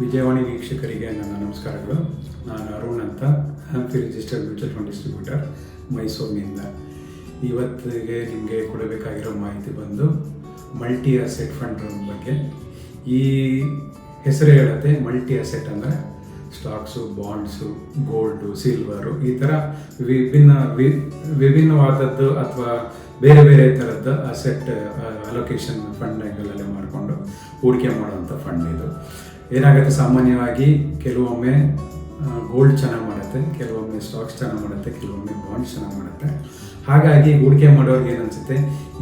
ವಿಜಯವಾಣಿ ವೀಕ್ಷಕರಿಗೆ ನನ್ನ ನಮಸ್ಕಾರಗಳು. ನಾನು ಅರುಣ್ ಅಂತ Hampi registered mutual fund distributor, ಮೈಸೂರಿನಿಂದ. ಇವತ್ತಿಗೆ ನಿಮಗೆ ಕೊಡಬೇಕಾಗಿರೋ ಮಾಹಿತಿ ಬಂದು, ಮಲ್ಟಿ ಅಸೆಟ್ ಫಂಡ್ ಬಗ್ಗೆ. ಈ ಹೆಸರು ಹೇಳುತ್ತೆ, ಮಲ್ಟಿ ಅಸೆಟ್ ಅಂದರೆ ಸ್ಟಾಕ್ಸು, ಬಾಂಡ್ಸು, ಗೋಲ್ಡು, ಸಿಲ್ವರು, ಈ ಥರ ವಿಭಿನ್ನ ವಿ- ವಿಭಿನ್ನವಾದದ್ದು ಅಥವಾ ಬೇರೆ ಬೇರೆ ಥರದ್ದು ಅಸೆಟ್ ಅಲೋಕೇಶನ್ ಫಂಡ್ಗಳಲ್ಲೇ ಮಾಡಿಕೊಂಡು ಹೂಡಿಕೆ ಮಾಡುವಂಥ ಫಂಡ್ ಇದು. ಏನಾಗುತ್ತೆ ಸಾಮಾನ್ಯವಾಗಿ ಕೆಲವೊಮ್ಮೆ ಗೋಲ್ಡ್ ಚೆನ್ನಾಗಿ ಮಾಡುತ್ತೆ, ಕೆಲವೊಮ್ಮೆ ಸ್ಟಾಕ್ಸ್ ಚೆನ್ನಾಗಿ ಮಾಡುತ್ತೆ, ಕೆಲವೊಮ್ಮೆ ಬಾಂಡ್ಸ್ ಚೆನ್ನಾಗಿ ಮಾಡುತ್ತೆ. ಹಾಗಾಗಿ ಹೂಡಿಕೆ ಮಾಡೋರಿಗೆ ಏನನ್ಸುತ್ತೆ?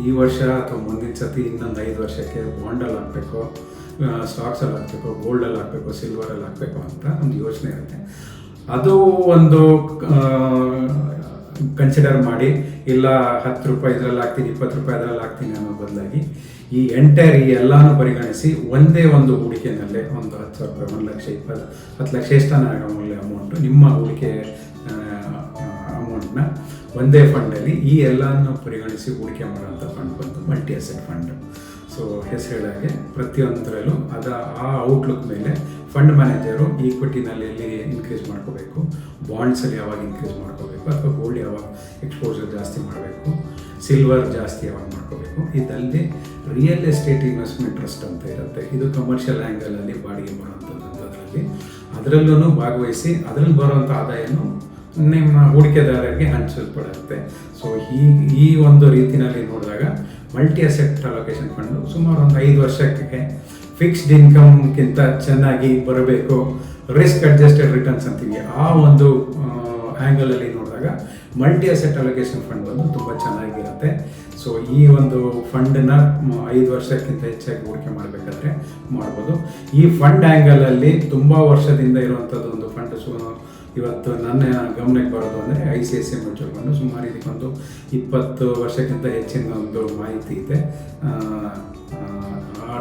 ಈ ವರ್ಷ ಅಥವಾ ಮುಂದಿನ ಸತಿ ಇನ್ನೊಂದು ಐದು ವರ್ಷಕ್ಕೆ ಬಾಂಡಲ್ಲಿ ಹಾಕಬೇಕು ಸ್ಟಾಕ್ಸಲ್ಲಿ ಹಾಕಬೇಕು ಗೋಲ್ಡಲ್ಲಿ ಹಾಕಬೇಕು ಸಿಲ್ವರಲ್ಲಿ ಹಾಕಬೇಕು ಅಂತ ಒಂದು ಯೋಚನೆ ಇರುತ್ತೆ. ಅದು ಒಂದು ಕನ್ಸಿಡರ್ ಮಾಡಿ, ಇಲ್ಲ ಹತ್ತು ರೂಪಾಯಿ ಇದರಲ್ಲಿ ಹಾಕ್ತೀನಿ, ಇಪ್ಪತ್ತು ರೂಪಾಯಿ ಇದರಲ್ಲಿ ಹಾಕ್ತೀನಿ ಅನ್ನೋ ಬದಲಾಗಿ ಈ ಎಂಟೈರ್ ಈ ಎಲ್ಲಾನು ಪರಿಗಣಿಸಿ ಒಂದೇ ಒಂದು ಹೂಡಿಕೆನಲ್ಲೇ ಒಂದು ಹತ್ತು ಸಾವಿರ ರೂಪಾಯಿ, ಒಂದು ಲಕ್ಷ ಇಪ್ಪತ್ತು, ಹತ್ತು ಲಕ್ಷ ಎಷ್ಟಾನ ಮೌಲ್ಯ ಅಮೌಂಟು ನಿಮ್ಮ ಹೂಡಿಕೆ ಅಮೌಂಟ್ನ ಒಂದೇ ಫಂಡಲ್ಲಿ ಈ ಎಲ್ಲಾನು ಪರಿಗಣಿಸಿ ಹೂಡಿಕೆ ಮಾಡುವಂಥ ಫಂಡ್ ಬಂತು ಮಲ್ಟಿ ಅಸೆಟ್ ಫಂಡ್ ಸೊ ಹೆಸರು ಹೇಳಾಗೆ ಪ್ರತಿಯೊಂದರಲ್ಲೂ ಅದ ಆ ಔಟ್ಲುಕ್ ಮೇಲೆ ಫಂಡ್ ಮ್ಯಾನೇಜರು ಈಕ್ವಿಟಿನಲ್ಲಿ ಇನ್ಕ್ರೀಸ್ ಮಾಡ್ಕೋಬೇಕು? ಬಾಂಡ್ಸಲ್ಲಿ ಯಾವಾಗ ಇನ್ಕ್ರೀಸ್ ಮಾಡ್ಕೋಬೇಕು ಅಥವಾ ಗೋಲ್ಡ್ ಯಾವಾಗ ಎಕ್ಸ್ಪೋಜರ್ ಜಾಸ್ತಿ ಮಾಡಬೇಕು ಸಿಲ್ವರ್ ಜಾಸ್ತಿ ಯಾವಾಗ ಮಾಡ್ಕೋಬೇಕು, ಇದಲ್ಲದೆ ರಿಯಲ್ ಎಸ್ಟೇಟ್ ಇನ್ವೆಸ್ಟ್ಮೆಂಟ್ ಟ್ರಸ್ಟ್ ಅಂತ ಇರುತ್ತೆ. ಇದು ಕಮರ್ಷಿಯಲ್ ಆ್ಯಂಗಲಲ್ಲಿ ಬಾಡಿಗೆ ಅದರಲ್ಲಿ ಅದರಲ್ಲೂ ಭಾಗವಹಿಸಿ, ಅದರಲ್ಲಿ ಬರುವಂಥ ಆದಾಯನೂ ನಿಮ್ಮ ಹೂಡಿಕೆದಾರರಿಗೆ ಹಂಚಲ್ಪಡುತ್ತೆ. ಸೊ ಈ ಈ ಒಂದು ರೀತಿಯಲ್ಲಿ ನೋಡಿದಾಗ ಮಲ್ಟಿ ಅಸೆಟ್ ಅಲೋಕೇಶನ್ ಫಂಡು ಸುಮಾರು ಒಂದು ಐದು ವರ್ಷಕ್ಕೆ ಫಿಕ್ಸ್ಡ್ ಇನ್ಕಮ್ಗಿಂತ ಚೆನ್ನಾಗಿ ಬರಬೇಕು. ರಿಸ್ಕ್ ಅಡ್ಜಸ್ಟೆಡ್ ರಿಟರ್ನ್ಸ್ ಅಂತೀವಿ. ಆ ಒಂದು ಆ್ಯಂಗಲಲ್ಲಿ ನೋಡಿದಾಗ ಮಲ್ಟಿ ಅಸೆಟ್ ಅಲೋಕೇಶನ್ ಫಂಡ್ ಬಂದು ತುಂಬ ಚೆನ್ನಾಗಿರುತ್ತೆ. ಸೊ ಈ ಒಂದು ಫಂಡನ್ನ ಐದು ವರ್ಷಕ್ಕಿಂತ ಹೆಚ್ಚಾಗಿ ಹೂಡಿಕೆ ಮಾಡಬೇಕಾದ್ರೆ ಮಾಡ್ಬೋದು. ಈ ಫಂಡ್ ಆ್ಯಂಗಲಲ್ಲಿ ತುಂಬ ವರ್ಷದಿಂದ ಇರುವಂಥದ್ದು ಒಂದು ಫಂಡ್ ಸು ಇವತ್ತು ನನ್ನ ಗಮನಕ್ಕೆ ಬರೋದು ಅಂದರೆ I C I C mutual fund ಸುಮಾರು ಇದಕ್ಕೊಂದು ಇಪ್ಪತ್ತು ವರ್ಷಕ್ಕಿಂತ ಹೆಚ್ಚಿನ ಒಂದು ಮಾಹಿತಿ ಇದೆ. ಆ,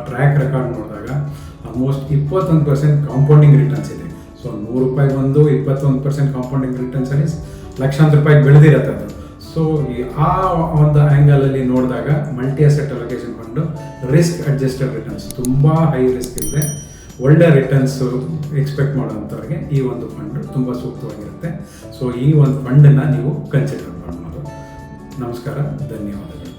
ಟ್ರ್ಯಾಕ್ ರೆಕಾರ್ಡ್ ನೋಡಿದಾಗ ಆಲ್ಮೋಸ್ಟ್ ಇಪ್ಪತ್ತೊಂದು ಪರ್ಸೆಂಟ್ ಕಾಂಪೌಂಡಿಂಗ್ ರಿಟರ್ನ್ಸ್ ಇದೆ. ಸೊ ನೂರು ರೂಪಾಯಿ ಬಂದು ಇಪ್ಪತ್ತೊಂದು ಪರ್ಸೆಂಟ್ ಕಾಂಪೌಂಡಿಂಗ್ ರಿಟರ್ನ್ಸಲ್ಲಿ ಲಕ್ಷಾಂತರ ರೂಪಾಯಿ ಬೆಳೆದಿರುತ್ತೆ ಅದು. ಸೊ ಆ ಒಂದು ಆ್ಯಂಗಲಲ್ಲಿ ನೋಡಿದಾಗ multi asset allocation fund risk adjusted returns ತುಂಬ ಹೈ ರಿಸ್ಕ್ ಇದೆ. ಒಳ್ಳೆ ರಿಟರ್ನ್ಸ್ ಎಕ್ಸ್ಪೆಕ್ಟ್ ಮಾಡುವಂಥವ್ರಿಗೆ ಈ ಒಂದು ಫಂಡ್ ತುಂಬ ಸೂಕ್ತವಾಗಿರುತ್ತೆ. ಸೊ ಈ ಒಂದು ಫಂಡನ್ನು ನೀವು ಕನ್ಸಿಡರ್ ಮಾಡ್ಬೋದು. ನಮಸ್ಕಾರ, ಧನ್ಯವಾದಗಳು.